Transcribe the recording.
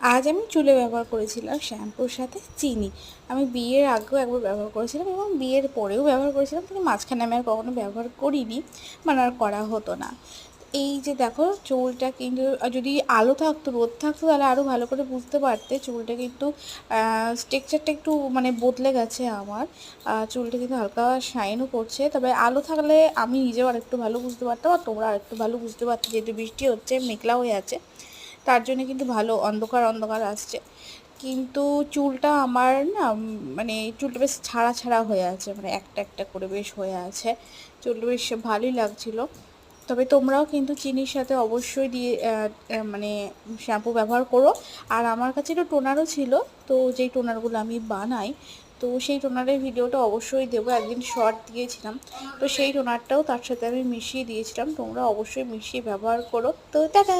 আজ আমি চুলে ব্যবহার করেছিলাম শ্যাম্পুর সাথে চিনি। আমি বিয়ের আগেও একবার ব্যবহার করেছিলাম এবং বিয়ের পরেও ব্যবহার করেছিলাম, কিন্তু মাঝখানে আমি আর কখনো ব্যবহার করিনি মানে আর করা হতো না। এই যে দেখো, চুলটা কিন্তু যদি আলো থাকতো, রোদ থাকতো, তাহলে আরও ভালো করে বুঝতে পারতে চুলটা কিন্তু স্ট্রেকচারটা একটু মানে বদলে গেছে আমার। চুলটা কিন্তু হালকা শাইনও করছে, তবে আলো থাকলে আমি নিজেও আরেকটু ভালো বুঝতে পারতাম, আর তোমরা আরেকটু ভালো বুঝতে পারতে, যেহেতু বৃষ্টি হচ্ছে, মেঘলা হয়ে আছে। তার জন্য কিন্তু ভালো অন্ধকার অন্ধকার আসছে। কিন্তু চুলটা আমার না মানে চুলটা বেশ ছাড়া ছাড়া হয়ে আছে মানে একটা একটা করে বেশ হয়ে আছে। চুলটা বেশ ভালোই লাগছিল। তবে তোমরাও কিন্তু চিনির সাথে অবশ্যই দিয়ে মানে শ্যাম্পু ব্যবহার করো। আর আমার কাছে একটু টোনারও ছিল, তো যেই টোনারগুলো আমি বানাই, তো সেই টোনারের ভিডিওটা অবশ্যই দেবো। একদিন শর্ট দিয়েছিলাম, তো সেই টোনারটাও তার সাথে আমি মিশিয়ে দিয়েছিলাম। তোমরা অবশ্যই মিশিয়ে ব্যবহার করো। তো টাটা!